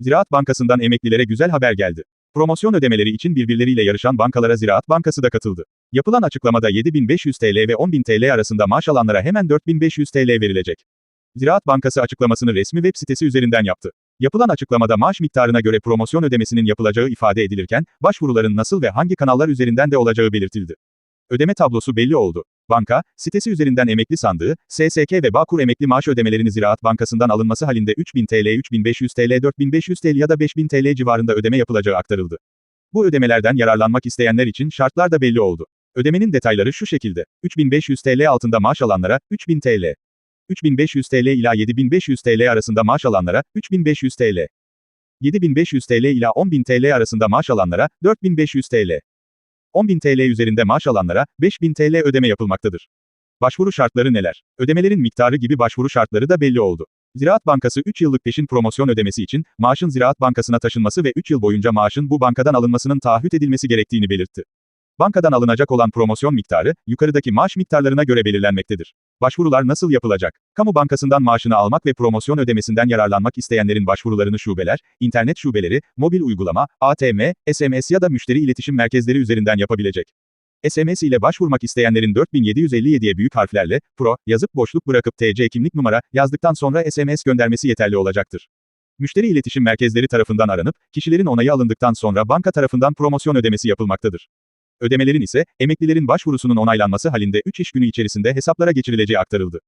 Ziraat Bankası'ndan emeklilere güzel haber geldi. Promosyon ödemeleri için birbirleriyle yarışan bankalara Ziraat Bankası da katıldı. Yapılan açıklamada 7500 TL ve 10.000 TL arasında maaş alanlara hemen 4500 TL verilecek. Ziraat Bankası açıklamasını resmi web sitesi üzerinden yaptı. Yapılan açıklamada maaş miktarına göre promosyon ödemesinin yapılacağı ifade edilirken, başvuruların nasıl ve hangi kanallar üzerinden de olacağı belirtildi. Ödeme tablosu belli oldu. Banka, sitesi üzerinden emekli sandığı, SSK ve Bağkur emekli maaş ödemelerini Ziraat Bankası'ndan alınması halinde 3000 TL, 3500 TL, 4500 TL ya da 5000 TL civarında ödeme yapılacağı aktarıldı. Bu ödemelerden yararlanmak isteyenler için şartlar da belli oldu. Ödemenin detayları şu şekilde. 3500 TL altında maaş alanlara, 3000 TL. 3500 TL ila 7500 TL arasında maaş alanlara, 3500 TL. 7500 TL ila 10000 TL arasında maaş alanlara, 4500 TL. 10.000 TL üzerinde maaş alanlara, 5.000 TL ödeme yapılmaktadır. Başvuru şartları neler? Ödemelerin miktarı gibi başvuru şartları da belli oldu. Ziraat Bankası 3 yıllık peşin promosyon ödemesi için, maaşın Ziraat Bankası'na taşınması ve 3 yıl boyunca maaşın bu bankadan alınmasının taahhüt edilmesi gerektiğini belirtti. Bankadan alınacak olan promosyon miktarı, yukarıdaki maaş miktarlarına göre belirlenmektedir. Başvurular nasıl yapılacak? Kamu bankasından maaşını almak ve promosyon ödemesinden yararlanmak isteyenlerin başvurularını şubeler, internet şubeleri, mobil uygulama, ATM, SMS ya da müşteri iletişim merkezleri üzerinden yapabilecek. SMS ile başvurmak isteyenlerin 4757'ye büyük harflerle, PRO, yazıp boşluk bırakıp TC kimlik numara, yazdıktan sonra SMS göndermesi yeterli olacaktır. Müşteri iletişim merkezleri tarafından aranıp, kişilerin onayı alındıktan sonra banka tarafından promosyon ödemesi yapılmaktadır. Ödemelerin ise, emeklilerin başvurusunun onaylanması halinde 3 iş günü içerisinde hesaplara geçirileceği aktarıldı.